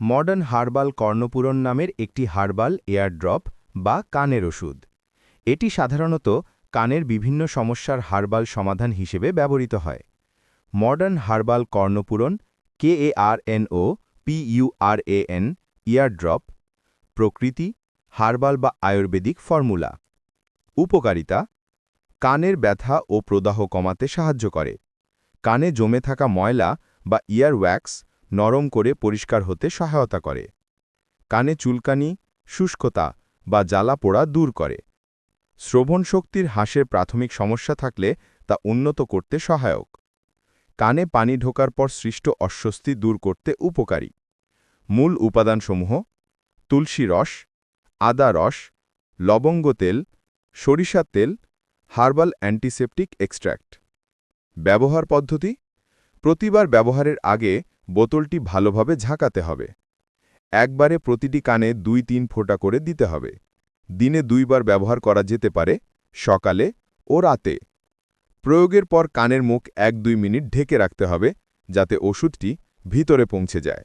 Modern herbal কর্ণপূরণ নামের একটি herbal, airdrop বা কানের ওষুধ। এটি সাধারণত কানের বিভিন্ন সমস্যার হার্বাল সমাধান হিসেবে ব্যবহৃত হয়। Modern herbal Karnapuran K A R N K A R N O P U R A N eardrop প্রকৃতি, হার্বাল বা আয়ুর্বেদিক ফর্মুলা। উপকারিতা, কানের ব্যথা ও প্রদাহ কমাতে সাহায্য করে। কানে জমে থাকা ময়লা বা ইয়ার ওয়্যাক্স নরম করে পরিষ্কার হতে সহায়তা করে। কানে চুলকানি, শুষ্কতা বা জ্বালা পোড়া দূর করে। শ্রবণ শক্তির হ্রাসের প্রাথমিক সমস্যা থাকলে তা উন্নত করতে সহায়ক। কানে পানি ঢোকার পর সৃষ্ট অস্বস্তি দূর করতে উপকারী। মূল উপাদানসমূহ, তুলসী রস, আদা রস, লবঙ্গ তেল, সরিষার তেল, হার্বাল অ্যান্টিসেপটিক এক্সট্র্যাক্ট ব্যবহার পদ্ধতি, প্রতিবার ব্যবহারের আগে বোতলটি ভালোভাবে ঝাঁকাতে হবে। একবারে প্রতিটি কানে দুই তিন ফোঁটা করে দিতে হবে। দিনে দুইবার ব্যবহার করা যেতে পারে, সকালে ও রাতে। প্রয়োগের পর কানের মুখ এক দুই মিনিট ঢেকে রাখতে হবে, যাতে ওষুধটি ভিতরে পৌঁছে যায়।